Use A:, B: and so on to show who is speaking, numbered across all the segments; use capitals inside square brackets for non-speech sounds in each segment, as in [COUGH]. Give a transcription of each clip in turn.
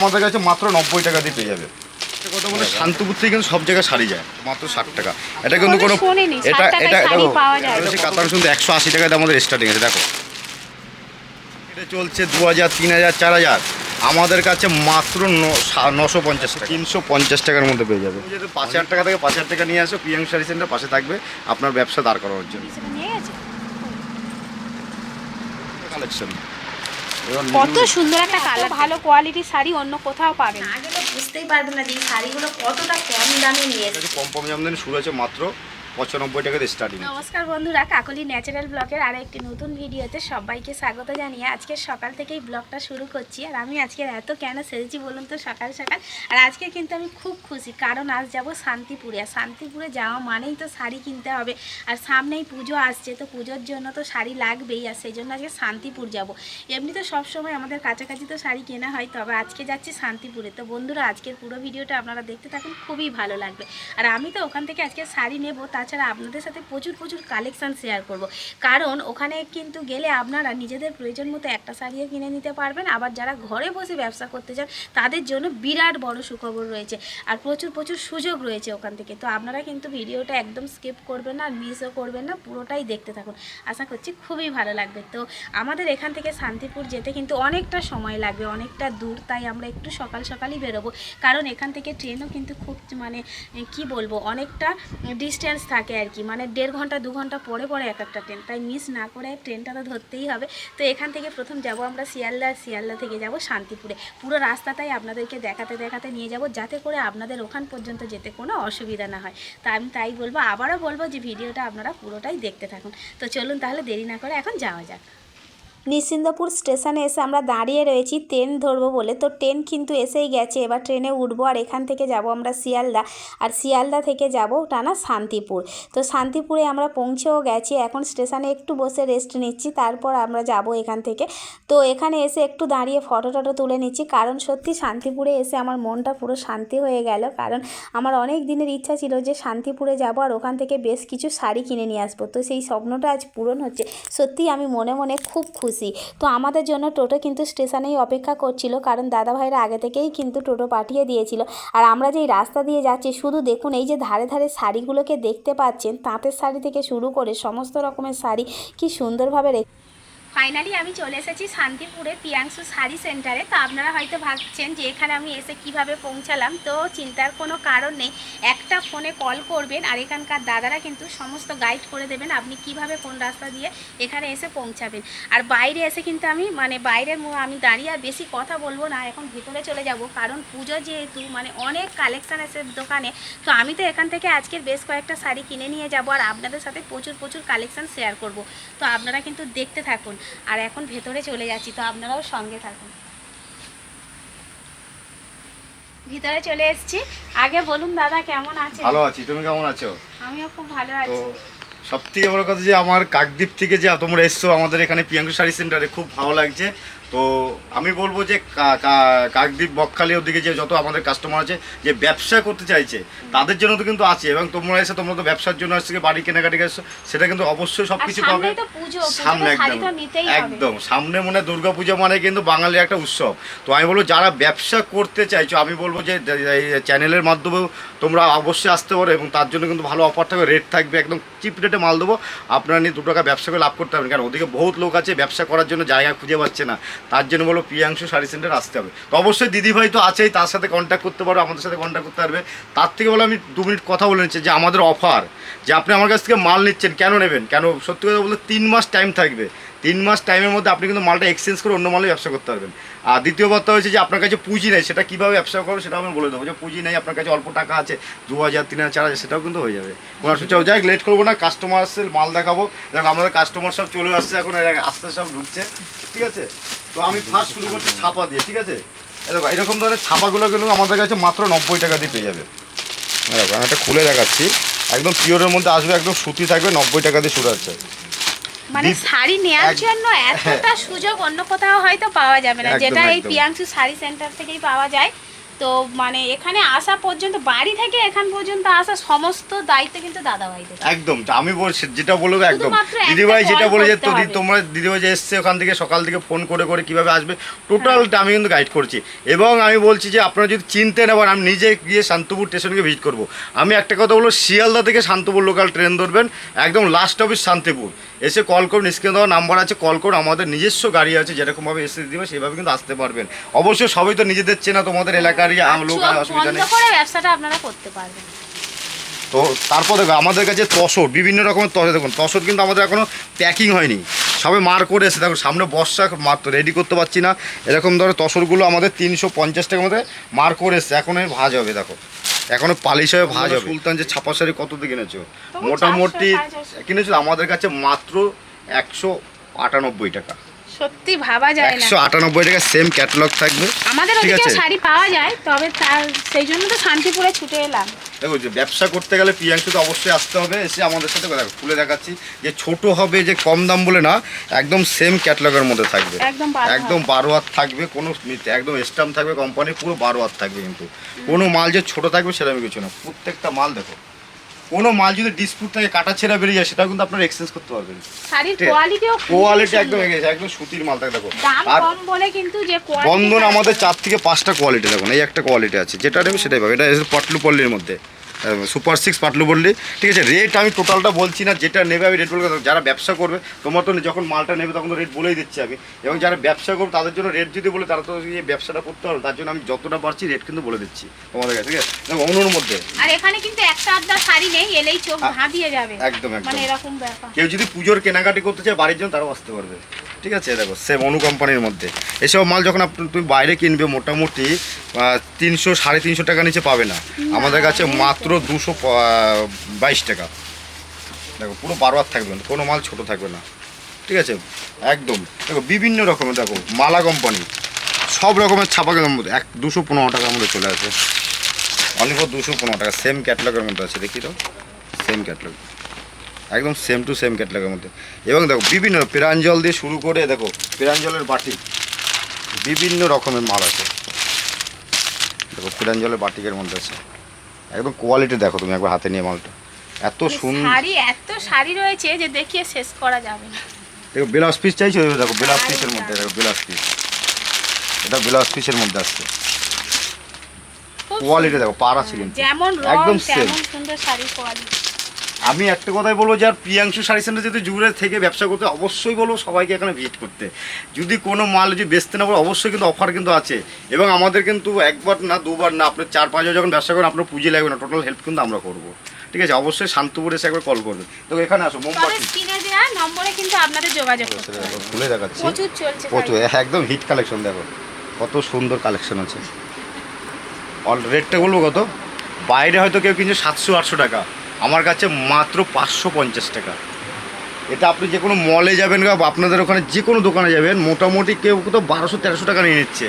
A: আমাদের কাছে মাত্র নব্বই টাকা দিয়ে পেয়ে যাবে। কথা বলে শান্তিপুর থেকে কিন্তু সব জায়গায় শাড়ি যায় মাত্র ষাট টাকা। এটা কিন্তু কোনো এটা এটা দেখো হচ্ছে শুনতে একশো আশি আমাদের স্টার্টিং আছে দেখো। এটা চলছে দু হাজার তিন হাজার চার হাজার। আমাদের কাছে মাত্র নশো পঞ্চাশ টাকা। তিনশো পঞ্চাশ টাকার মধ্যে পেয়ে যাবে। যদি পাঁচ হাজার টাকা থেকে পাঁচ হাজার টাকা নিয়ে আসো পিএম শাড়ি সেন্টার পাশে থাকবে আপনার ব্যবসা দাঁড় করানোর জন্য। কালেকশন
B: কত সুন্দর একটা কালার ভালো কোয়ালিটির শাড়ি অন্য কোথাও পাবেন।
C: না তো বুঝতেই পারবেন না যে শাড়িগুলো কতটা কম দামে নিয়ে এসেছে
A: কম কম দামে শুরু হয়েছে মাত্র পঁচানব্বই টাকা স্টার্টিং
B: নমস্কার বন্ধুরা, কাকলি ন্যাচারাল ব্লগের আরও একটি নতুন ভিডিওতে সবাইকে স্বাগত জানিয়ে আজকে সকাল থেকেই ব্লগটা শুরু করছি। আর আমি আজকে এত কেন সেরেছি বলুন তো সকাল সকাল? আর আজকে কিন্তু আমি খুব খুশি, কারণ আজ যাব শান্তিপুরে। আর শান্তিপুরে যাওয়া মানেই তো শাড়ি কিনতে হবে। আর সামনেই পুজো আসছে, তো পুজোর জন্য তো শাড়ি লাগবেই। আর সেই জন্য আজকে শান্তিপুর যাব। এমনি তো সবসময় আমাদের কাছাকাছি তো শাড়ি কেনা হয়, তবে আজকে যাচ্ছি শান্তিপুরে। তো বন্ধুরা, আজকের পুরো ভিডিওটা আপনারা দেখতে থাকুন, খুবই ভালো লাগবে। আর আমি তো ওখান থেকে আজকে শাড়ি নেব তাছাড়া আপনাদের সাথে প্রচুর প্রচুর কালেকশান শেয়ার করব। কারণ ওখানে কিন্তু গেলে আপনারা নিজেদের প্রয়োজন মতো একটা শাড়িও কিনে নিতে পারবেন। আবার যারা ঘরে বসে ব্যবসা করতে চান, তাদের জন্য বিরাট বড় সুখবর রয়েছে। আর প্রচুর প্রচুর সুযোগ রয়েছে ওখান থেকে। তো আপনারা কিন্তু ভিডিওটা একদম স্কিপ করবেন না, আর মিসও করবেন না, পুরোটাই দেখতে থাকুন। আশা করছি খুবই ভালো লাগবে। তো আমাদের এখান থেকে শান্তিপুর যেতে কিন্তু অনেকটা সময় লাগবে, অনেকটা দূর। তাই আমরা একটু সকাল, সকালই বেরোবো। কারণ এখান থেকে ট্রেনও কিন্তু খুব মানে কি বলব, অনেকটা ডিস্টেন্স থাকে আর কি। মানে দেড় ঘণ্টা, দু ঘণ্টা পরে পরে এক একটা ট্রেন তাই মিস না করে ট্রেনটা তো ধরতেই হবে। তো এখান থেকে প্রথম যাব আমরা শিয়ালদা শিয়ালদা থেকে যাব শান্তিপুরে। পুরো রাস্তাটাই আপনাদেরকে দেখাতে দেখাতে নিয়ে যাব যাতে করে আপনাদের ওখান পর্যন্ত যেতে কোনো অসুবিধা না হয়। তা আমি তাই বলব, আবারও বলব যে ভিডিওটা আপনারা পুরোটাই দেখতে থাকুন। তো চলুন তাহলে দেরি না করে এখন যাওয়া যাক। নিশ্চিন্দপুর স্টেশনে এসে আমরা দাঁড়িয়ে রয়েছি, ট্রেন ধরবো বলে। তো ট্রেন কিন্তু এসেই গেছে, এবার ট্রেনে উঠবো আর এখান থেকে যাব আমরা শিয়ালদা। আর শিয়ালদা থেকে যাব টানা শান্তিপুর। তো শান্তিপুরে আমরা পৌঁছেও গেছি, এখন স্টেশনে একটু বসে রেস্ট নিচ্ছি, তারপর আমরা যাব এখান থেকে। তো এখানে এসে একটু দাঁড়িয়ে ফটো টটো তুলে নিচ্ছি, কারণ সত্যি শান্তিপুরে এসে আমার মনটা পুরো শান্তি হয়ে গেল। কারণ আমার অনেক দিনের ইচ্ছা ছিল যে শান্তিপুরে যাব আর ওখান থেকে বেশ কিছু শাড়ি কিনে নিয়ে আসব। তো সেই স্বপ্নটা আজ পূরণ হচ্ছে। সত্যি আমি মনে মনে খুব খুশি। তো আমাদের জন্য টোটো কিন্তু স্টেশনেই অপেক্ষা করছিল, কারণ দাদা ভাইরা আগে থেকেই কিন্তু টোটো পাঠিয়ে দিয়েছিল। আর আমরা যেই রাস্তা দিয়ে যাচ্ছি, শুধু দেখুন এই যে ধারে ধারে শাড়িগুলোকে দেখতে পাচ্ছেন, তাঁতের শাড়ি থেকে শুরু করে সমস্ত রকমের শাড়ি, কি সুন্দরভাবে রেখে ফাইনালি আমি চলে এসেছি শান্তিপুরে পিয়াংশু শাড়ি সেন্টারে তো আপনারা হয়তো ভাবছেন যে এখানে আমি এসে কীভাবে পৌঁছালাম। তো চিন্তার কোনো কারণ নেই। একটা ফোনে কল করবেন আর এখানকার দাদারা কিন্তু সমস্ত গাইড করে দেবেন আপনি কীভাবে কোন রাস্তা দিয়ে এখানে এসে পৌঁছাবেন। আর বাইরে এসে কিন্তু আমি মানে বাইরের আমি দাঁড়িয়ে আর বেশি কথা বলব না, এখন ভিতরে চলে যাব। কারণ পুজো যেহেতু মানে অনেক কালেকশান আছে দোকানে, তো আমি তো এখান থেকে আজকের বেশ কয়েকটা শাড়ি কিনে নিয়ে যাব। আর আপনাদের সাথে প্রচুর প্রচুর কালেকশান শেয়ার করব। তো আপনারা কিন্তু দেখতে থাকুন। আর এখন ভেতরে চলে যাচ্ছি তো আপনারাও সঙ্গে থাকুন। ভিতরে চলে এসেছি। আগে বলুন দাদা কেমন আছে
A: ভালো আছি তুমি কেমন আছো?
B: আমিও খুব ভালো আছি।
A: সব থেকে বড় কথা যে আমার কাকদ্বীপ থেকে যে তোমরা এসছো আমাদের এখানে প্রিয়াঙ্কু শাড়ি সেন্টারে খুব ভালো লাগছে। তো আমি বলব যে কাকদ্বীপ বকখালি ওদিকে যে যত আমাদের কাস্টমার আছে যে ব্যবসা করতে চাইছে তাদের জন্য তো কিন্তু আছে এবং তোমরা এসে তোমরা তো ব্যবসার জন্য আসছে বাড়ি কেনাকাটি এসছো সেটা কিন্তু অবশ্যই সব কিছু পাবে। সামনে একদম। একদম। সামনে মনে দুর্গা পুজো মানে কিন্তু বাঙালির একটা উৎসব। তো আমি বলব যারা ব্যবসা করতে চাইছো আমি বলব যে চ্যানেলের মাধ্যমেও তোমরা অবশ্যই আসতে পারো এবং তার জন্য কিন্তু ভালো অফার থাকবে রেট থাকবে একদম চিপ রেটে মাল দেবো। আপনারা নিয়ে দু টাকা ব্যবসা করে লাভ করতে পারবেন। কারণ ওদিকে বহুত লোক আছে ব্যবসা করার জন্য জায়গা খুঁজে পাচ্ছে না। তার জন্য বলো প্রিয়াংশু শাড়ি সেন্টার আসতে হবে। তো অবশ্যই দিদিভাই তো আছেই, তার সাথে কন্ট্যাক্ট করতে পারো, আমাদের সাথে কন্ট্যাক্ট করতে পারবে। তার থেকে বলো আমি দু মিনিট কথা বলে নিচ্ছি যে আমাদের অফার যে আপনি আমার কাছ থেকে মাল নিচ্ছেন, কেন নেবেন? কেন সত্যি কথা বলতে তিন মাস টাইম থাকবে। তিন মাস টাইমের মধ্যে আপনি কিন্তু মালটা এক্সচেঞ্জ করে অন্য মালে ব্যবসা করতে পারবেন। আর দ্বিতীয় কথা হচ্ছে যে আপনার কাছে পুঁজি নেই, সেটা কীভাবে ব্যবসা করবে সেটা আমি বলে দেবো যে পুঁজি নেই, আপনার কাছে অল্প টাকা আছে দু হাজার তিন হাজার চার হাজার সেটাও কিন্তু হয়ে যাবে। কোনো অসুবিধা যাই লেট করব না কাস্টমার আসছে, মাল দেখাবো। দেখো, আমাদের কাস্টমার সব চলে আসছে, এখন আস্তে সব ঢুকছে, ঠিক আছে? তো আমি ফার্স্ট শুরু করছি ছাপা দিয়ে, ঠিক আছে? দেখো এরকম ধরনের ছাপাগুলো কিন্তু আমাদের কাছে মাত্র নব্বই টাকা দিয়ে পেয়ে যাবে। দেখো, আমি একটা খুলে দেখাচ্ছি। একদম পিওরের মধ্যে আসবে, একদম সুতি থাকবে, নব্বই টাকা দিয়ে শুরু আছে
B: মানে শাড়ি নেওয়ার জন্য এতটা সুযোগ অন্য কোথাও হয়তো পাওয়া যাবে না। যেটা এই পিয়াংশু শাড়ি সেন্টার থেকেই পাওয়া যায়। তো মানে এখানে আসা পর্যন্ত বাড়ি থেকে এখান পর্যন্ত আসা সমস্ত দায়িত্ব কিন্তু দাদা ভাইদের
A: একদম আমি বলছি যেটা বলব একদম। দিদিভাই যেটা বলে যে তো তোমরা দিদিভাই যে এসছে ওখান থেকে সকাল থেকে ফোন করে করে কীভাবে আসবে টোটালটা আমি কিন্তু গাইড করছি। এবং আমি বলছি যে আপনারা যদি চিনতে নেবেন আমি নিজে গিয়ে শান্তপুর স্টেশনকে ভিজিট করব। আমি একটা কথা বলব শিয়ালদা থেকে শান্তপুর লোকাল ট্রেন ধরবেন একদম লাস্ট অফিস শান্তিপুর। এসে কল করুন স্ক্রিনে দেওয়া নাম্বার আছে কল করুন আমাদের নিজস্ব গাড়ি আছে যেরকমভাবে এসে দিবে সেভাবে কিন্তু আসতে পারবেন। অবশ্যই সবই তো নিজেদের চেনা তোমাদের এলাকারই আম- লোক অসুবিধা নেই।
B: ব্যবসাটা আপনারা করতে পারবেন।
A: তো তারপর দেখো আমাদের কাছে তসর বিভিন্ন রকমের তসর দেখুন তসর কিন্তু আমাদের এখনও প্যাকিং হয়নি। সবে মার করে এসে দেখো সামনে বর্ষা মাত্র রেডি করতে পারছি না। এরকম ধরো তসরগুলো আমাদের তিনশো পঞ্চাশ টাকার মধ্যে মার করে এসছে এখন ভাজ হবে দেখো। এখনও পালিশ হয়ে ভাজ হবে। সুলতান যে ছাপা শাড়ি কত দিয়ে কিনেছো? মোটামুটি
B: 400, 450
A: কিনেছো আমাদের কাছে মাত্র একশো আটানব্বই টাকা।
B: সত্যি ভাবা যায় না।
A: একশো আটানব্বই টাকা সেম ক্যাটালগ থাকবে।
B: আমাদের ওদিকে। শাড়ি পাওয়া যায় তবে তার সেই জন্য তো শান্তিপুরে ছুটে এলাম।
A: দেখো যে ব্যবসা করতে গেলে প্রিয়াংশু তো অবশ্যই আসতে হবে এসে আমাদের সাথে কথা খুলে দেখাচ্ছি যে ছোট হবে যে কম দাম বলে না একদম সেম ক্যাটালগের মধ্যে থাকবে।
B: একদম বারো
A: হাত। থাকবে কোনো একদম স্টাম্প থাকবে কোম্পানি পুরো বারো হাত থাকবে কিন্তু। কোনো মাল যে ছোট থাকবে সেরকম কিছু না প্রত্যেকটা মাল দেখো। কোনো মাল যদি ডিসপুট থাকে কাটা ছেঁড়া বেরিয়ে যায় সেটা কিন্তু আপনারা এক্সচেঞ্জ করতে পারবেন।
B: শাড়ির কোয়ালিটিও
A: কোয়ালিটি একদম এগিয়ে গেছে, একদম সুতির মাল থাকে দেখো।
B: দাম
A: আর
B: কম বলে কিন্তু যে কোয়ালিটি
A: বন্ধন আমাদের চার থেকে পাঁচটা কোয়ালিটি দেখুন এই একটা কোয়ালিটি আছে যেটা নেবে সেটাই পাবে। এটা পটলু পাটলু পল্লির মধ্যে। সুপার সিক্স পাটলু পল্লি ঠিক আছে রেট আমি টোটালটা বলছি না যেটা নেবে আমি রেট বলে যারা ব্যবসা করবে তোমার তো যখন মালটা নেবে তখন তো রেট বলেই দিচ্ছি আমি। এবং যারা ব্যবসা করবে তাদের জন্য রেট যদি বলে তারা তো এই ব্যবসাটা করতে হবে তার জন্য আমি যতটা পারছি রেট কিন্তু বলে দিচ্ছি তোমাদের কাছে ঠিক আছে? অন্যর মধ্যে।
B: আর এখানে কিন্তু একটা আধটা শাড়ি নেই এলেই চোখ ধাঁধিয়ে যাবে।
A: একদম একদম।
B: মানে এরকম ব্যাপার।
A: কেউ যদি পুজোর কেনাকাটি করতে চায় বাড়ির জন্য তারাও আসতে পারবে। ঠিক আছে দেখো সেম অনু কোম্পানির মধ্যে। এসব মাল যখন তুমি বাইরে কিনবে মোটামুটি তিনশো সাড়ে তিনশো টাকা নিচে পাবে না। আমাদের কাছে মাত্র দুশো বাইশ টাকা। দেখো পুরো বারবার থাকবে না কোনো মাল ছোট থাকবে না। ঠিক আছে? একদম। দেখো বিভিন্ন রকমের দেখো মালা কোম্পানি সব রকমের ছাপা মধ্যে এক দুশো পনেরো টাকার মধ্যে চলে আসে। অনলি ফর দুশো পনেরো টাকা সেম ক্যাটলগের মধ্যে আছে দেখি তো। সেম ক্যাটলগ একদম সেম টু সেম ক্যাটলগের মধ্যে। এবং দেখো বিভিন্ন পেরাঞ্জল দিয়ে শুরু করে দেখো পেরাঞ্জলের বাটি বিভিন্ন রকমের মাল আছে। দেখো পেরাঞ্জলের বাটিকের মধ্যে আছে। একদম কোয়ালিটি দেখো তুমি একবার হাতে নিয়ে মালটা। এত সুন্দর
B: শাড়ি এত শাড়ি রয়েছে যে দেখিয়ে শেষ করা যাবে না।
A: দেখো ব্লাউজ পিস চাইছো? দেখো ব্লাউজ পিসের মধ্যে দেখো ব্লাউজ পিস এটা ব্লাউজ পিসের মধ্যে আসছে। কোয়ালিটি দেখো পার আছে
B: যেমন
A: একদম।
B: তেমন সুন্দর শাড়ির কোয়ালিটি
A: আমি একটা কথাই বলব যে আর প্রিয়াংশু শাড়ি সেন্টার যদি জুড়ে থেকে ব্যবসা করতে অবশ্যই বলব সবাইকে এখানে ভিজিট করতে। যদি কোনো মাল যদি বেচতে না পারে অবশ্যই কিন্তু অফার কিন্তু আছে। এবং আমাদের কিন্তু একবার না দুবার না আপনার চার পাঁচবার যখন ব্যবসা করেন আপনার পুঁজি লাগবে না টোটাল হেল্প কিন্তু আমরা করব। ঠিক আছে অবশ্যই শান্তপুর এসে একবার কল করবেন। তো এখানে আসো মোমবাতি।
B: নম্বরে কিন্তু আপনাদের যোগাযোগ করতে
A: খুলে দেখাচ্ছি।
B: প্রচুর চলছে
A: প্রচুর একদম হিট কালেকশন দেখো। কত সুন্দর কালেকশন আছে। [LAUGHS] অল রেটটা বলব কত? বাইরে হয়তো কেউ কিনছে সাতশো আটশো টাকা। আমার কাছে মাত্র পাঁচশো পঞ্চাশ টাকা। এটা আপনি যে কোনো মলে যাবেন বা আপনাদের ওখানে যে কোনো দোকানে যাবেন, মোটামুটি কেউ তো বারোশো তেরোশো টাকা নিয়ে নিচ্ছে।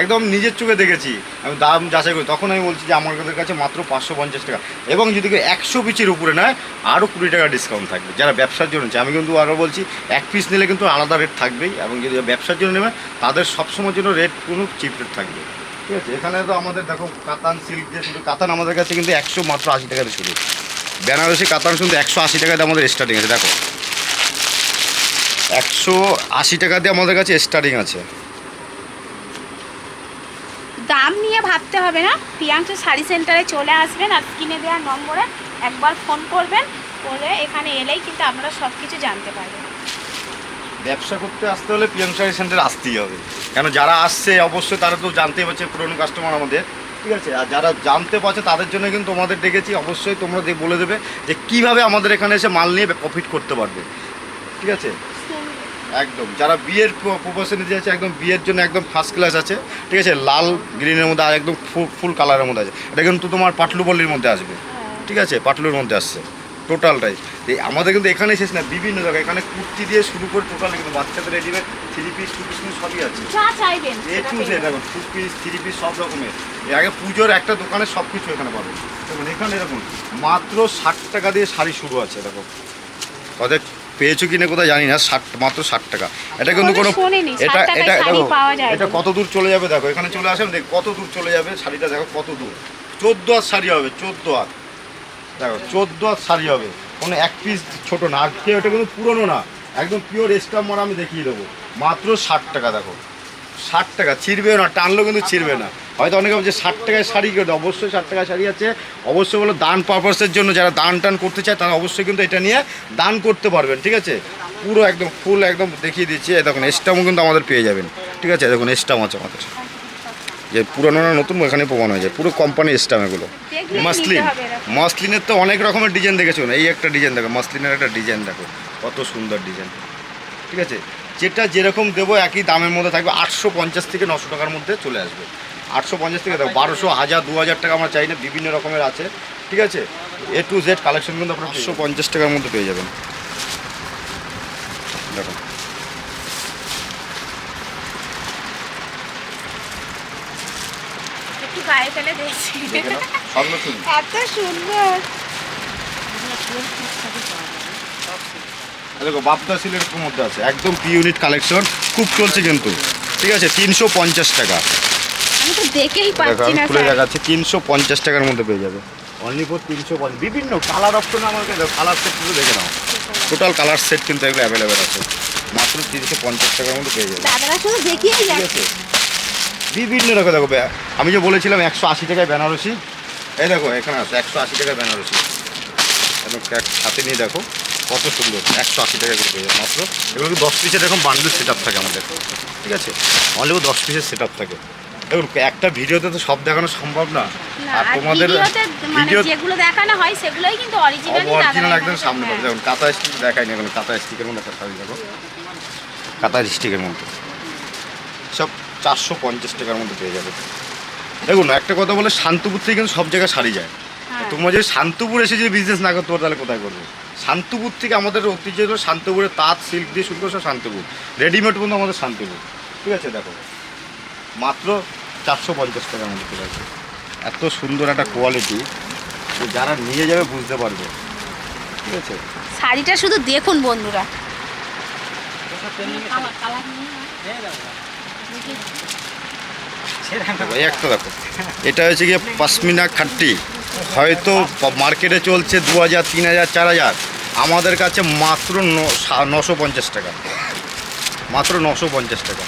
A: একদম নিজের চোখে দেখেছি। আমি দাম যাচাই করি। তখন আমি বলছি যে আমাদের কাছে মাত্র পাঁচশো পঞ্চাশ টাকা। এবং যদি কেউ একশো পিসের উপরে নেয় আরও কুড়ি টাকা ডিসকাউন্ট থাকবে। যারা ব্যবসার জন্য নিচ্ছে আমি কিন্তু আরও বলছি, এক পিস নিলে কিন্তু আলাদা রেট থাকবেই। এবং যদি ব্যবসার জন্য নেবে, তাদের সবসময়ের জন্য রেট কোনো চিপ রেট থাকবে। ঠিক আছে? এখানে তো আমাদের দেখো কাতান সিল্ক শুধু কাতান আমাদের কাছে কিন্তু একশো মাত্র আশি টাকা দিয়ে শুরু। বেনারসি কাতান কিন্তু একশো আশি টাকা দিয়ে আমাদের স্টার্টিং আছে দেখো। একশো আশি টাকা দিয়ে আমাদের কাছে স্টার্টিং আছে।
B: দাম নিয়ে ভাবতে হবে না। প্রিয়াংশু শাড়ি সেন্টারে চলে আসবেন আর স্ক্রিনে দেওয়া নম্বরে একবার ফোন করবেন করে এখানে এলেই কিন্তু আপনারা সব কিছু জানতে পারবেন।
A: ব্যবসা করতে আসতে হলে পিএম শাড়ি সেন্টার আসতেই হবে। কেন যারা আসছে অবশ্যই তারা তো জানতেই পারছে পুরনো কাস্টমার আমাদের। ঠিক আছে আর যারা জানতে পারছে তাদের জন্য কিন্তু তোমাদের ডেকেছি অবশ্যই তোমরা বলে দেবে যে কীভাবে আমাদের এখানে এসে মাল নিয়ে প্রফিট করতে পারবে। ঠিক আছে? একদম যারা বিয়ের প্রপোশন নিতে যাচ্ছে একদম বিয়ের জন্য একদম ফার্স্ট ক্লাস আছে। ঠিক আছে? লাল গ্রিনের মধ্যে আর একদম ফুল ফুল কালারের মধ্যে আছে। এটা কিন্তু তোমার পাটলু পল্লির মধ্যে আসবে। ঠিক আছে? পাটলুর মধ্যে আসছে। টোটালটাই। এই আমাদের কিন্তু এখানে শেষ না বিভিন্ন জায়গায়। এখানে কুর্তি দিয়ে শুরু করে টোটাল কিন্তু বাচ্চাদের readymade three piece two piece কিন্তু সবই আছে। এ টু জেড দেখুন টু পিস থ্রি পিস সব রকমের। এর আগে পুজোর একটা দোকানে সব কিছু এখানে পাবেন। দেখুন এখানে দেখুন মাত্র ষাট টাকা দিয়ে শাড়ি শুরু আছে দেখো তাদের পেয়েছ কিনা কোথায় জানি না ষাট মাত্র ষাট টাকা। এটা কিন্তু কোনো
B: কোথাও শোনেনি, 60
A: এটা এটা দেখো এটা কত দূর চলে যাবে দেখো এখানে চলে আসেন দেখ কত দূর চলে যাবে শাড়িটা দেখো কত দূর। চোদ্দ হাত শাড়ি হবে চোদ্দ হাত। দেখো, চোদ্দ হাত শাড়ি হবে। কোনো এক পিস ছোট না। আর কেউ এটা কিন্তু পুরনো না। একদম পিওর স্টাম্প মারা আমি দেখিয়ে দেবো। মাত্র ষাট টাকা, দেখো। ষাট টাকা ছিঁড়বেও না, টানলেও কিন্তু ছিঁড়বে না। হয়তো অনেকে বলছে ষাট টাকায় শাড়ি কেটে অবশ্যই ষাট টাকায় শাড়ি আছে। অবশ্যই বলো, দান পারপাসের জন্য যারা দান টান করতে চায়, তারা অবশ্যই কিন্তু এটা নিয়ে দান করতে পারবেন, ঠিক আছে? পুরো একদম ফুল একদম দেখিয়ে দিচ্ছি। দেখুন এস্টামও কিন্তু আমাদের পেয়ে যাবেন। ঠিক আছে? দেখুন এস্টাম আছে আমাদের। যে পুরানো না নতুন এখানে প্রমাণ হয়ে যায় পুরো কোম্পানি স্টাম এগুলো। মাসলিন মাসলিনের তো অনেক রকমের ডিজাইন দেখেছ না? এই একটা ডিজাইন দেখো মাসলিনের একটা ডিজাইন দেখো। কত সুন্দর ডিজাইন ঠিক আছে? যেটা যেরকম দেবো একই দামের মধ্যে থাকবে। আটশো পঞ্চাশ থেকে নশো টাকার মধ্যে চলে আসবে। আটশো পঞ্চাশ থেকে দেখো বারোশো হাজার দু হাজার টাকা আমরা চাই না বিভিন্ন রকমের আছে। ঠিক আছে? এ টু জেড কালেকশন কিন্তু আপনার আটশো পঞ্চাশ টাকার মধ্যে পেয়ে যাবেন। দেখো।
B: গায়ে ফেলে
A: নতুন
B: এত সুন্দর।
A: দেখো বাপদা সিলের মধ্যে আছে। একদম পি ইউনিট কালেকশন খুব চলছে কিন্তু। ঠিক আছে তিনশো পঞ্চাশ টাকা।
B: আমি তো দেখেই পাচ্ছি না
A: খুলে। দেখাচ্ছি তিনশো পঞ্চাশ টাকার মধ্যে পেয়ে যাবে। অনলি ফর তিনশো পঞ্চাশ। বিভিন্ন কালার অপশন আমাকে কালার সেট কিন্তু দেখে নাও। টোটাল কালার সেট কিন্তু এগুলো অ্যাভেলেবেল আছে। মাত্র তিনশো পঞ্চাশ টাকার মধ্যে পেয়ে যাবে।
B: দাদারা শুধু দেখিয়েই যাচ্ছে।
A: বিভিন্ন রকম দেখো আমি যে বলেছিলাম একশো আশি টাকায় বেনারসি এই দেখো এখানে আছে একশো আশি টাকায় বেনারসি। হাতে নিয়ে দেখো কত সুন্দর একশো আশি টাকা করে পেয়ে মাত্র। এগুলো কিন্তু দশ পিসের এরকম বান্ডেল সেট আপ থাকে আমাদের? ঠিক আছে? অনলি দশ পিসের সেট আপ থাকে। দেখুন একটা ভিডিওতে তো সব দেখানো সম্ভব না। আর তোমাদের
B: মানে
A: ভিডিও
B: যেগুলো দেখানো হয় সেগুলোই কিন্তু অরিজিনালি
A: অরিজিনাল একদম সামনে পাবে দেখুন কাতা স্টিক দেখাই না এখন কাতা স্টিকের মধ্যে একটা শাড়ি দেখো। কাতা স্টিকের মধ্যে। সব চারশো পঞ্চাশ টাকার মধ্যে পেয়ে যাবে। দেখুন একটা কথা বলে শান্তিপুর থেকে কিন্তু সব জায়গায় শাড়ি যায়।
B: হ্যাঁ।
A: তোমরা যদি শান্তিপুর এসে যদি বিজনেস না করতে পারো তাহলে কোথায় করবে? শান্তিপুর থেকে আমাদের ঐতিহ্য হলো শান্তপুরে তাঁত সিল্ক দিয়ে শুরু করে শান্তিপুর। রেডিমেড কিন্তু আমাদের শান্তিপুর। ঠিক আছে দেখো। মাত্র চারশো পঞ্চাশ টাকার মধ্যে চলে আসবে। এত সুন্দর একটা কোয়ালিটি যারা নিয়ে যাবে বুঝতে পারবে। ঠিক আছে?
B: শাড়িটা শুধু দেখুন বন্ধুরা।
A: এটা হচ্ছে গিয়ে পাশমিনা খাট্টি। হয়তো মার্কেটে চলছে দু হাজার, তিন হাজার, চার হাজার। আমাদের কাছে মাত্র নশো পঞ্চাশ টাকা। মাত্র নশো পঞ্চাশ টাকা।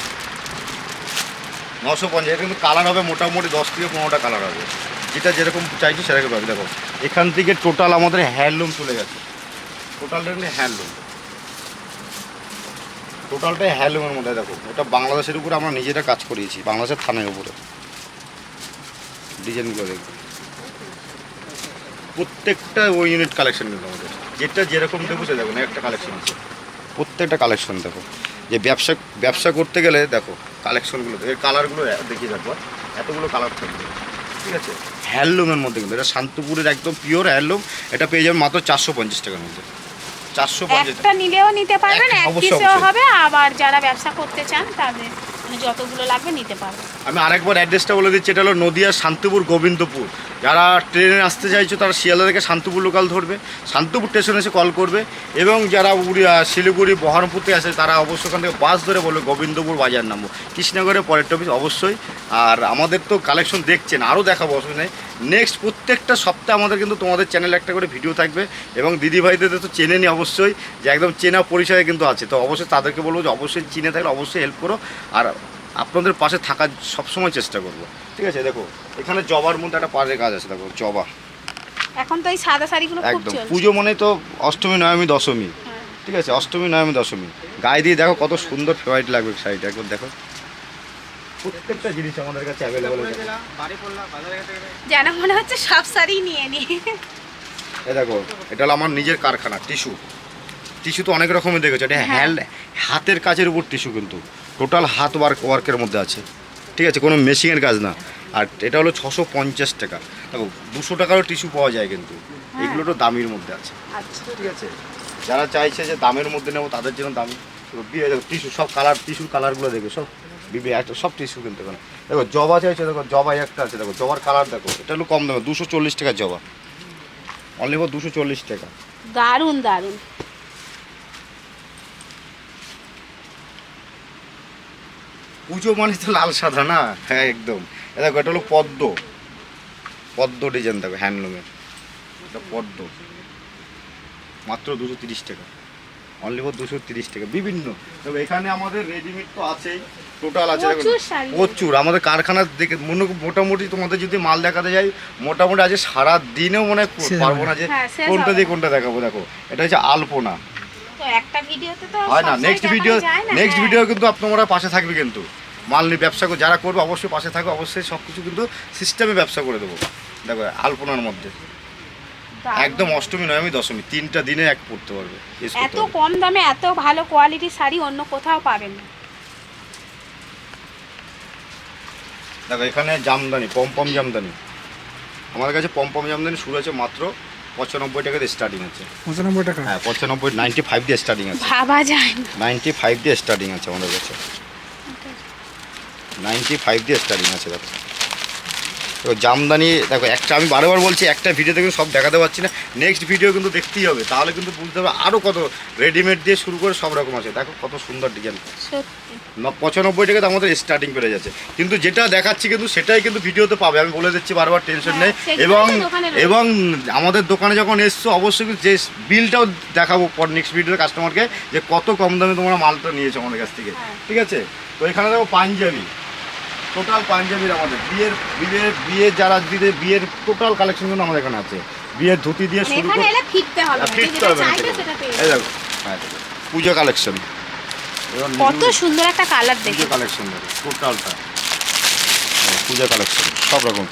A: নশো পঞ্চাশ কিন্তু কালার হবে মোটামুটি দশ থেকে পনেরোটা কালার হবে। যেটা যেরকম চাইছি সেরকম পাবে দেখো, এখান থেকে টোটাল আমাদের হ্যান্ডলুম চলে গেছে। Total handloom. টোটালটাই হ্যান্ডলুমের মধ্যে দেখো। ওটা বাংলাদেশের উপরে আমরা নিজেরা কাজ করিয়েছি, বাংলাদেশের থানার উপরে। ডিজাইনগুলো দেখব। প্রত্যেকটা ওই ইউনিট কালেকশন কিন্তু আমাদের। যেটা যেরকম দেবো সে দেখো না একটা কালেকশন আছে। প্রত্যেকটা কালেকশন দেখো। যে ব্যবসা ব্যবসা করতে গেলে দেখো কালেকশনগুলো এর কালারগুলো দেখিয়ে দেখো এতগুলো কালার থাকবে। ঠিক আছে? হ্যান্ডলুমের মধ্যে কিন্তু, এটা শান্তপুরের একদম পিওর হ্যান্ডলুম এটা পেয়ে যাবেন মাত্র চারশো পঞ্চাশ টাকার মধ্যে। চারশো পঞ্চাশ।
B: একটা নিলেও নিতে পারবেন
A: এক-
B: পিসেও হবে আবার যারা ব্যবসা করতে চান তাদের মানে যতগুলো লাগবে নিতে পারবেন।
A: আমি আরেকবার অ্যাড্রেসটা বলে দিচ্ছি এটা হলো নদিয়া শান্তিপুর গোবিন্দপুর। যারা ট্রেনে আসতে চাইছো তারা শিয়ালদা থেকে শান্তিপুর লোকাল ধরবে শান্তিপুর স্টেশনে এসে কল করবে এবং যারা শিলিগুড়ি বহরমপুর থেকে আসে তারা অবশ্যই ওখান থেকে বাস ধরে বলবে গোবিন্দপুর বাজার নামবো। কৃষ্ণনগরের পরের টপিস অবশ্যই। আর আমাদের তো কালেকশন দেখছেন আরও দেখাবো অসুবিধা নেই। নেক্সট প্রত্যেকটা সপ্তাহে আমাদের কিন্তু তোমাদের চ্যানেলে একটা করে ভিডিও থাকবে এবং দিদি ভাইদের তো চেনে নি অবশ্যই যে একদম চেনা পরিচয় কিন্তু আছে। তো অবশ্যই তাদেরকে বলব যে অবশ্যই চিনে থাকলে অবশ্যই হেল্প করো আর আপনাদের পাশে থাকার সবসময় চেষ্টা করব। ঠিক আছে দেখো এখানে জবার মধ্যে একটা পাড়ের কাজ আছে দেখো জবা।
B: এখন তো এই সাদা শাড়িগুলো
A: একদম। পুজো মানে তো অষ্টমী নবমী দশমী।
B: হ্যাঁ।
A: ঠিক আছে অষ্টমী নবমী দশমী। গায়ে দিয়ে দেখো কত সুন্দর ফেভারিট লাগবে শাড়িটা একবার দেখো। প্রত্যেকটা জিনিস আমাদের কাছে অ্যাভেলেবল আছে।
B: যেন মনে হচ্ছে সব শাড়ি নিয়ে নি।
A: এ দেখো এটা হলো আমার নিজের কারখানা টিস্যু। টিস্যু তো অনেক রকমের দেখেছ এটা
B: হ্যাঁ।
A: হ্যান্ড হাতের কাজের উপর টিস্যু কিন্তু। টোটাল হাত ওয়ার্ক ওয়ার্কের মধ্যে আছে। ঠিক আছে কোনো মেশিনের কাজ না। আর এটা হলো ছশো পঞ্চাশ টাকা। দেখো দুশো টাকারও টিস্যু পাওয়া যায় কিন্তু। এগুলো তো দামির মধ্যে আছে।
B: আচ্ছা।
A: ঠিক আছে? যারা চাইছে যে দামের মধ্যে নেব তাদের জন্য দামি। টিস্যু সব কালার কালারগুলো দেখবে একটা সব টিস্যু কিনতে দেখো জবা চাইছে দেখো জবাই একটা আছে দেখো জবার কালার দেখো এটা হলো কম দুশো চল্লিশ জবা। দুশো চল্লিশ টাকা।
B: দারুণ দারুণ
A: পুজো মানে তো লাল সাদা না? হ্যাঁ একদম। এটা এটা হলো পদ্ম। পদ্ম ডিজাইন দেখো হ্যান্ডলুমের পদ্ম। মাত্র দুশো তিরিশ টাকা। অনলি ফর দুশো তিরিশ টাকা বিভিন্ন। তবে এখানে আমাদের রেডিমেড তো আছেই টোটাল আছে
D: প্রচুর
A: আমাদের কারখানার দিকে মনে- মোটামুটি তোমাদের যদি মাল দেখাতে যাই মোটামুটি আছে সারা দিনেও মনে হয় পারব না যে
D: হ্যাঁ,
A: কোনটা দিয়ে কোনটা দেখাবো দেখো। এটা হচ্ছে আলপনা।
D: একটা ভিডিওতে তো
A: হয় না নেক্সট ভিডিও নেক্সট। ভিডিও কিন্তু আপনারা পাশে থাকবে কিন্তু। মাল নিয়ে ব্যবসা করে যারা করবে অবশ্যই পাশে থাকবে অবশ্যই সব কিছু কিন্তু সিস্টেমে ব্যবসা করে দেবো। দেখো আলপনার মধ্যে। একদম অষ্টমী নবমী দশমী তিনটা দিনে এক পড়তে পারবে
D: এত কম দামে এত ভালো কোয়ালিটির শাড়ি অন্য কোথাও পাবেন না।
A: দেখো এখানে জামদানি পমপম জামদানি। আমাদের কাছে পমপম জামদানি শুরু আছে মাত্র পঁচানব্বই টাকা দিয়ে স্টার্টিং আছে।
E: পঁচানব্বই টাকা?
A: হ্যাঁ পঁচানব্বই নাইনটি ফাইভ দিয়ে স্টার্টিং আছে।
D: ভাবা যায়
A: নাইনটি ফাইভ দিয়ে স্টার্টিং আছে আমাদের কাছে। নাইনটি ফাইভ দিয়ে স্টার্টিং আছে দেখো। দেখো জামদানি দেখো একটা আমি বারবার বলছি একটা ভিডিওতে কিন্তু সব দেখাতে পারছি না। নেক্সট ভিডিও কিন্তু দেখতেই হবে তাহলে কিন্তু বুঝতে হবে আরও কত রেডিমেড দিয়ে শুরু করে সব রকম আছে। দেখো কত সুন্দর ডিজাইন পঁচানব্বই টাকাতে আমাদের স্টার্টিং পেরে যাচ্ছে। কিন্তু যেটা দেখাচ্ছি কিন্তু সেটাই কিন্তু ভিডিওতে পাবে আমি বলে দিচ্ছি বারবার টেনশন নেই।
D: হ্যাঁ,
A: এবং
D: তো।
A: এবং আমাদের দোকানে যখন এসছো অবশ্যই কিন্তু যে বিলটাও দেখাবো পর নেক্সট ভিডিওতে কাস্টমারকে যে কত কম দামে তোমরা মালটা নিয়েছো আমাদের কাছ থেকে।
D: হ্যাঁ।
A: ঠিক আছে? তো এখানে দেখো পাঞ্জাবি। টোটাল পাঞ্জাবির আমাদের। বিয়ের বিয়ের বিয়ের যারা দিতে বিয়ের টোটাল কালেকশন কিন্তু আমাদের এখানে আছে। বিয়ের ধুতি দিয়ে
D: মানে
A: শুরু
D: এখানে
A: করে
D: এলে ফিরতে হবে না। যে
A: হবে না
D: চাইবে
A: থেকে।
D: সেটা পেয়ে
A: এই। দেখো হ্যাঁ। পুজো কালেকশন
D: কত সুন্দর একটা কালার দেখে
A: পুজো কালেকশন দেখো টোটালটা। পুজো কালেকশন সব রকম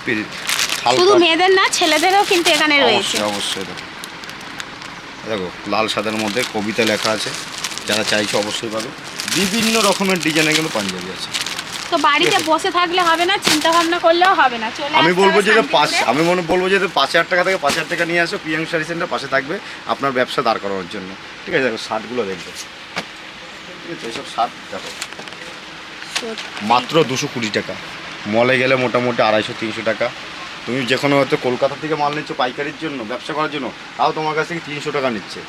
D: শুধু মেয়েদের না ছেলেদেরও কিন্তু এখানে রয়েছে।
A: অবশ্যই অবশ্যই দেখো দেখো লাল সাদার মধ্যে কবিতা লেখা আছে। যারা চাইছে অবশ্যই পাবে। বিভিন্ন রকমের ডিজাইনের কিন্তু পাঞ্জাবি আছে।
D: তো বাড়িতে বসে থাকলে হবে না চিন্তা ভাবনা করলেও হবে না। চলে
A: আমি বলব যে পাঁচ আমি মনে বলব যে পাঁচ হাজার টাকা থেকে পাঁচ হাজার টাকা নিয়ে আসো পিএম শাড়ি সেন্টার পাশে থাকবে আপনার ব্যবসা দাঁড় করানোর জন্য। ঠিক আছে দেখো শার্টগুলো দেখবে। ঠিক আছে এইসব শার্ট দেখো। মাত্র দুশো কুড়ি টাকা। মলে গেলে মোটামুটি আড়াইশো তিনশো টাকা। তুমি যেখানে হয়তো কলকাতা থেকে মাল নিচ্ছ পাইকারির জন্য ব্যবসা করার জন্য তাও তোমার কাছ থেকে তিনশো টাকা নিচ্ছে।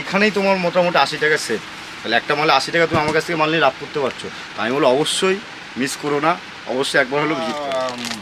A: এখানেই তোমার মোটামুটি আশি টাকা সেভ তাহলে একটা মালে আশি টাকা তুমি আমার কাছ থেকে মাল নিয়ে লাভ করতে পারছ। তাই আমি বলো অবশ্যই মিস করো না, অবশ্যই একবার হলো ভিজিট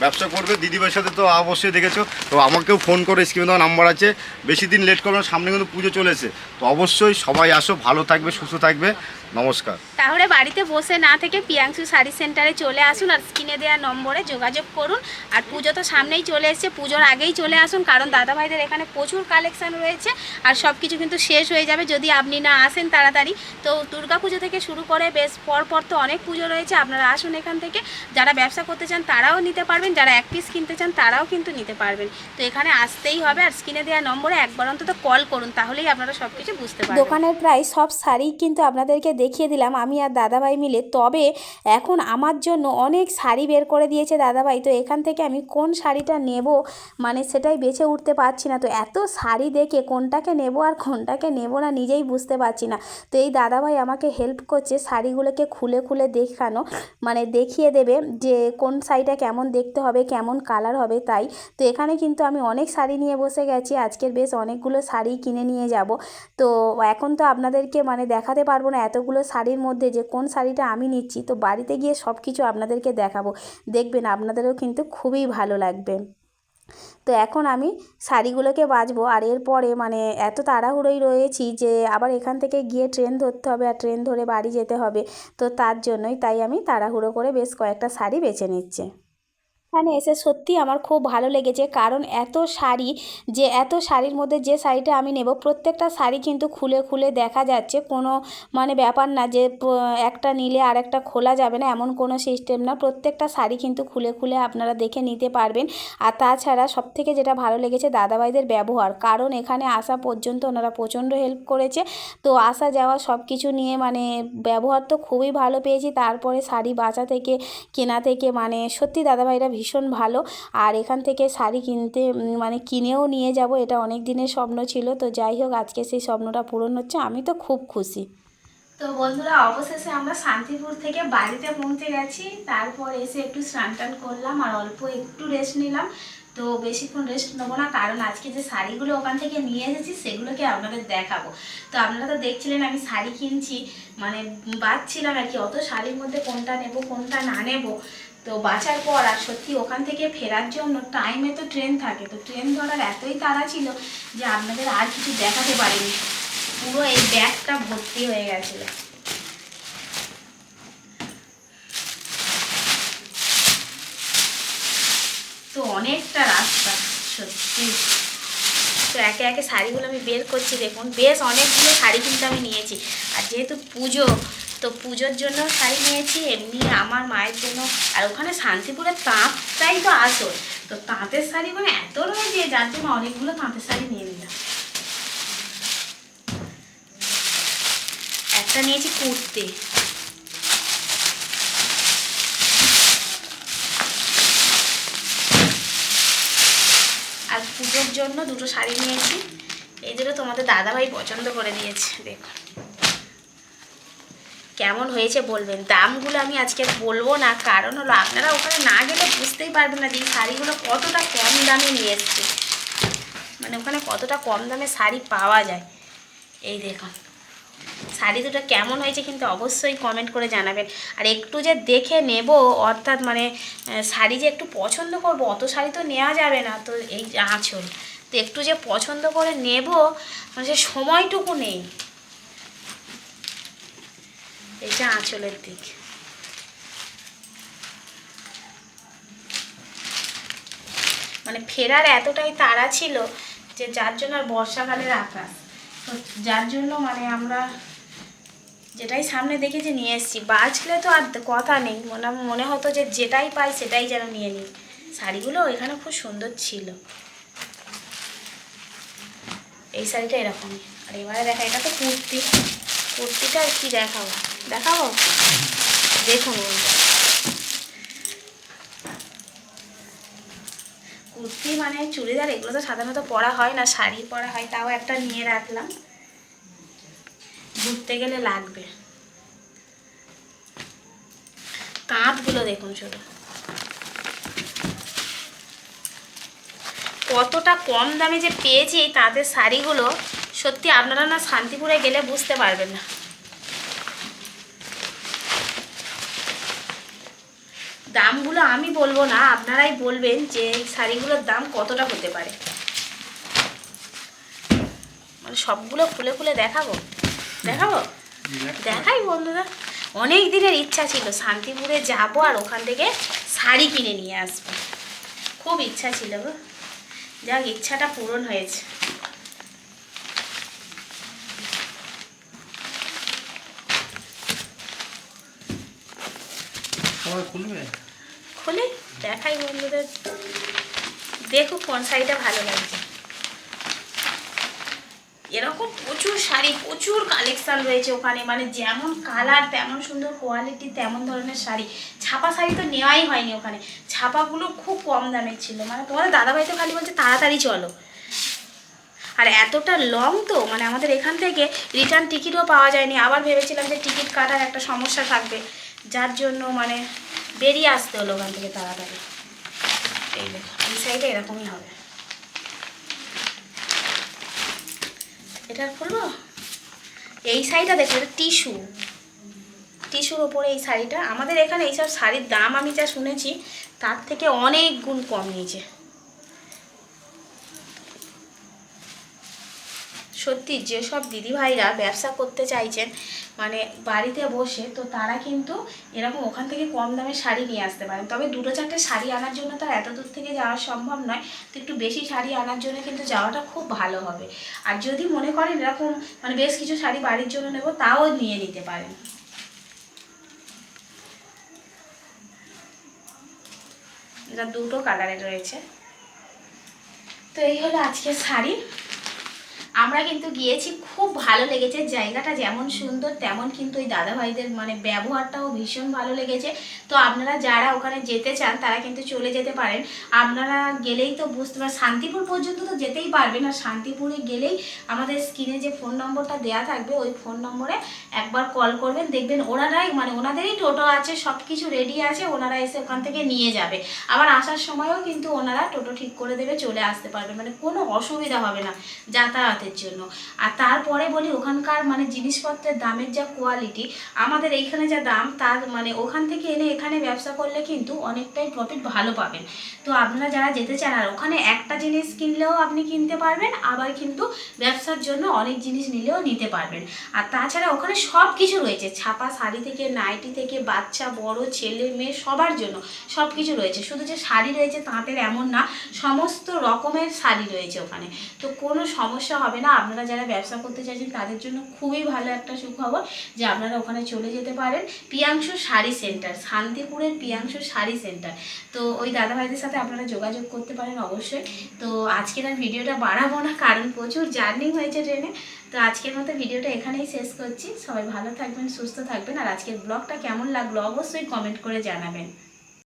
A: ব্যবসা করবে, দিদিভাইয়ের সাথে তো অবশ্যই দেখেছ। তো আমাকেও ফোন করে স্ক্রিনে দেওয়া নাম্বার আছে। বেশি দিন লেট করবে না, সামনে কিন্তু পুজো চলেছে। তো অবশ্যই সবাই আসো, ভালো থাকবে, সুস্থ থাকবে। নমস্কার।
D: তাহলে বাড়িতে বসে না থেকে পিয়াংশু শাড়ি সেন্টারে চলে আসুন আর স্ক্রিনে দেওয়া নম্বরে যোগাযোগ করুন। আর পুজো তো সামনেই চলে এসেছে পুজোর আগেই চলে আসুন কারণ দাদাভাইদের এখানে প্রচুর কালেকশন রয়েছে আর সব কিছু কিন্তু শেষ হয়ে যাবে যদি আপনি না আসেন তাড়াতাড়ি। তো দুর্গা পুজো থেকে শুরু করে বেশ পর পর তো অনেক পুজো রয়েছে আপনারা আসুন এখান থেকে। যারা ব্যবসা করতে চান তারাও নিতে পারবেন যারা এক পিস কিনতে চান তারাও কিন্তু নিতে পারবেন। তো এখানে আসতেই হবে আর স্ক্রিনে দেওয়া নম্বরে একবার অন্তত কল করুন তাহলেই আপনারা সব কিছু বুঝতে পারবেন।
B: দোকানের প্রায় সব শাড়ি কিন্তু আপনাদেরকে দেখিয়ে দিলাম, আমি আর দাদাভাই মিলে। তবে এখন আমার জন্য অনেক শাড়ি বের করে দিয়েছে দাদাভাই, তো এখান থেকে আমি কোন শাড়িটা নেব? মানে সেটাই বেছে উঠতে পারছি না। তো এত শাড়ি দেখে কোনটাকে নেব আর কোনটাকে নেব না নিজেই বুঝতে পারছি না। তো এই দাদাভাই আমাকে হেল্প করছে শাড়িগুলোকে খুলে খুলে দেখানো মানে দেখিয়ে দেবে যে কোন শাড়িটা কেমন দেখতে হবে, কেমন কালার হবে তাই। তো এখানে কিন্তু আমি অনেক শাড়ি নিয়ে বসে গেছি, আজকের বেশ অনেকগুলো শাড়ি কিনে নিয়ে যাব। তো এখন তো আপনাদেরকে মানে দেখাতে পারব না এতগুলো শাড়ির মধ্যে যে কোন শাড়িটা আমি নিচ্ছি, তো বাড়িতে গিয়ে সব কিছু আপনাদেরকে দেখাবো। দেখবেন আপনাদেরও কিন্তু খুবই ভালো লাগবে। তো এখন আমি শাড়িগুলোকে বাছবো আর এরপরে মানে এত তাড়াহুড়োই রয়েছি যে আবার এখান থেকে গিয়ে ট্রেন ধরতে হবে আর ট্রেন ধরে বাড়ি যেতে হবে। তো তার জন্যই তাই আমি তাড়াহুড়ো করে বেশ কয়েকটা শাড়ি বেছে নিচ্ছি। এখানে এসে সত্যি আমার খুব ভালো লেগেছে। কারণ এত শাড়ি যে, এত শাড়ির মধ্যে যে শাড়িটা আমি নেব, প্রত্যেকটা শাড়ি কিন্তু খুলে খুলে দেখা যাচ্ছে। কোনো মানে ব্যাপার না যে একটা নিলে আর একটা খোলা যাবে না, এমন কোনো সিস্টেম না। প্রত্যেকটা শাড়ি কিন্তু খুলে খুলে আপনারা দেখে নিতে পারবেন। আর তাছাড়া সবথেকে যেটা ভালো লেগেছে, দাদাভাইদের ব্যবহার। কারণ এখানে আসা পর্যন্ত ওনারা প্রচণ্ড হেল্প করেছে। তো আসা যাওয়া সব কিছু নিয়ে মানে ব্যবহার তো খুবই ভালো পেয়েছি। তারপরে শাড়ি বাঁচা থেকে, কেনা থেকে মানে সত্যি দাদাভাইরা ভীষণ ভালো। আর এখান থেকে শাড়ি কিনতে মানে কিনেও নিয়ে যাব, এটা অনেক দিনের স্বপ্ন ছিল। তো যাই হোক, আজকে সেই স্বপ্নটা পূরণ হচ্ছে, আমি তো খুব খুশি।
D: তো বন্ধুরা, অবশেষে আমরা শান্তিপুর থেকে বাড়িতে পৌঁছে গেছি। তারপর এসে একটু স্নান টান করলাম, আর অল্প একটু রেস্ট নিলাম।
B: তো বেশিক্ষণ রেস্ট নেব না, কারণ আজকে যে শাড়িগুলো ওখান থেকে নিয়ে এসেছি, সেগুলোকে আপনাদের দেখাবো। তো আপনারা তো দেখছিলেন, আমি শাড়ি কিনছি মানে বাঁচছিলাম আর কি, অত শাড়ির মধ্যে কোনটা নেব, কোনটা না নেব। তো বাছার পর আর সত্যি ওখান থেকে ফেরার জন্য টাইমে তো ট্রেন থাকে। তো ট্রেন ধরার এতই তাড়া ছিল যে আপনাদের আর কিছু দেখাতে পারিনি। পুরো এই ব্যাগটা ভর্তি হয়ে গেছিল। তো অনেকটা রাস্তা, সত্যি। তো একে একে শাড়িগুলো আমি বের করছি, দেখুন। বেশ অনেকগুলো শাড়ি কিন্তু আমি নিয়েছি। আর যেহেতু পুজো তো পুজোর জন্য শাড়ি নিয়েছি, এমনি আমার মায়ের জন্য। আর ওখানে শান্তিপুরের তাঁতটাই তো আসল। তো তাঁতের শাড়ি মানে এত রয়েছে, যার জন্য অনেকগুলো তাঁতের শাড়ি নিয়ে নিলাম। একটা নিয়েছি কুর্তি। আর পুজোর জন্য দুটো শাড়ি নিয়েছি। এই দুটো তোমাদের দাদাভাই পছন্দ করে দিয়েছে দেখো। কেমন হয়েছে বলবেন? দামগুলো আমি আজকে বলব না। কারণ হলো আপনারা ওখানে না গেলে বুঝতেই পারবেন না যে শাড়িগুলো কতটা কম দামে নিয়ে এসছে। মানে ওখানে কতটা কম দামে শাড়ি পাওয়া যায়। এই দেখুন। শাড়ি দুটো কেমন হয়েছে কিন্তু অবশ্যই কমেন্ট করে জানাবেন। আর একটু যে দেখে নেব, অর্থাৎ মানে শাড়ি যে একটু পছন্দ করব, অত শাড়ি তো নেওয়া যাবে না। তো এই আঁচল। তো একটু যে পছন্দ করে নেব মানে সে সময়টুকু নেই। এটা আঁচলের দিক। মানে ফেরার এতটাই তাড়া ছিল যে যার জন্য আর বর্ষাকালের আকাশ। তো যার জন্য মানে আমরা যেটাই সামনে দেখে যে নিয়ে এসেছি, বাঁচলে তো আর কথা নেই। মনে মনে হতো যে যেটাই পাই সেটাই যেন নিয়ে নিই। শাড়িগুলো এখানে খুব সুন্দর ছিল। এই শাড়িটা এরকমই। আর এবারে দেখা, এটা তো কুর্তি। কুর্তিটা আর কি দেখাবো? দেখাবো? দেখুন। কুর্তি মানে চুড়িদার, এগুলো তো সাধারণত পরা হয় না, শাড়ি পরা হয়, তাও একটা নিয়ে রাখলাম। ঘুরতে গেলে লাগবে। তাঁতগুলো দেখুন শুধু। কতটা কম দামে যে পেয়েছি তাঁতের শাড়িগুলো, সত্যি আপনারা না শান্তিপুরে গেলে বুঝতে পারবেন না। দামগুলো আমি বলব না, আপনারাই বলবেন যে শাড়িগুলোর দাম কতটা হতে পারে। মানে সবগুলো খুলে খুলে দেখাবো। দেখাবো? দেখাই বন্ধুরা। অনেক দিনের ইচ্ছা ছিল, শান্তিপুরে যাব আর ওখান থেকে শাড়ি কিনে নিয়ে আসব। খুব ইচ্ছা ছিল গো। যাক, ইচ্ছাটা পূরণ হয়েছে।
F: খুলবে?
B: খুলে দেখাই বন্ধুদের। দেখো কোন শাড়িটা ভালো লাগছে। এরকম প্রচুর শাড়ি, প্রচুর কালেকশান রয়েছে ওখানে। মানে যেমন কালার তেমন সুন্দর কোয়ালিটি তেমন ধরনের শাড়ি। ছাপা শাড়ি তো নেওয়াই হয়নি ওখানে। ছাপাগুলো খুব কম দামে ছিল। মানে তোমাদের দাদাভাই তো খালি বলছে, তাড়াতাড়ি চলো। আর এতটা লং তো মানে আমাদের এখান থেকে রিটার্ন টিকিটও পাওয়া যায়নি। আবার ভেবেছিলাম যে টিকিট কাটার একটা সমস্যা থাকবে। যার জন্য মানে বেরিয়ে আসতে হলো ওখান থেকে তাড়াতাড়ি। এই দেখো। এই সাইডে এরকমই হবে। এটা খুলবো? এই শাড়িটা দেখো এটা টিস্যু টিস্যুর ওপরে এই শাড়িটা। আমাদের এখানে এইসব শাড়ির দাম আমি যা শুনেছি তার থেকে অনেক গুণ কম নিয়েছে। সত্যি যেসব দিদিভাইরা ব্যবসা করতে চাইছেন মানে বাড়িতে বসে, তো তারা কিন্তু এরকম ওখান থেকে কম দামে শাড়ি নিয়ে আসতে পারেন। তবে দুটো চারটে শাড়ি আনার জন্য তো আর এত দূর থেকে যাওয়া সম্ভব নয়। তো একটু বেশি শাড়ি আনার জন্য কিন্তু যাওয়াটা খুব ভালো হবে। আর যদি মনে করেন এরকম মানে বেশ কিছু শাড়ি বাড়ির জন্য নেব, তাও নিয়ে নিতে পারেন। এটা দুটো কালারে রয়েছে। তো এই হলো আজকের শাড়ি। আমরা কিন্তু গিয়েছি, খুব ভালো লেগেছে। জায়গাটা যেমন সুন্দর, তেমন কিন্তু ওই দাদাভাইদের মানে ব্যবহারটাও ভীষণ ভালো লেগেছে। তো আপনারা যারা ওখানে যেতে চান, তারা কিন্তু চলে যেতে পারেন। আপনারা গেলেই তো বুঝতে পারেন শান্তিপুর পর্যন্ত তো যেতেই পারবেন। আর শান্তিপুরে গেলেই আমাদের স্ক্রিনে যে ফোন নম্বরটা দেয়া থাকবে, ওই ফোন নম্বরে একবার কল করবেন, দেখবেন ওনারাই মানে ওনাদেরই টোটো আছে সব কিছু রেডি আছে, ওনারা এসে ওখান থেকে নিয়ে যাবে। আবার আসার সময়ও কিন্তু ওনারা টোটো ঠিক করে দেবে, চলে আসতে পারবে। মানে কোনো অসুবিধা হবে না যাতায়াতের জন্য। আর তারপরে বলি, ওখানকার মানে জিনিসপত্রের দামের যা কোয়ালিটি আমাদের এইখানে যা দাম, তার মানে ওখান থেকে এনে এখানে ব্যবসা করলে কিন্তু অনেকটাই প্রফিট ভালো পাবেন। তো আপনারা যারা যেতে চান, আর ওখানে একটা জিনিস কিনলেও আপনি কিনতে পারবেন, আবার কিন্তু ব্যবসার জন্য অনেক জিনিস নিলেও নিতে পারবেন। আর তাছাড়া ওখানে সব কিছু রয়েছে, ছাপা শাড়ি থেকে, নাইটি থেকে, বাচ্চা, বড়, ছেলে, মেয়ে, সবার জন্য সব কিছু রয়েছে। শুধু যে শাড়ি রয়েছে তাঁতের এমন না, সমস্ত রকমের শাড়ি রয়েছে ওখানে। তো কোনো সমস্যা হবে না? আপনারা যারা ব্যবসা করতে চাইছেন, তাদের জন্য খুবই ভালো একটা সুখবর যে আপনারা ওখানে চলে যেতে পারেন। পিয়াংশু শাড়ি সেন্টার শান্তিপুরের পিয়াংশু শাড়ি সেন্টার তো ওই দাদাভাইদের সাথে আপনারা যোগাযোগ করতে পারেন অবশ্যই। তো আজকের আর ভিডিওটা বাড়াবো না, কারণ প্রচুর জার্নি হয়েছে ট্রেনে। তো আজকের মতো ভিডিওটা এখানেই শেষ করছি। সবাই ভালো থাকবেন, সুস্থ থাকবেন। আর আজকের ব্লগটা কেমন লাগল অবশ্যই কমেন্ট করে জানাবেন।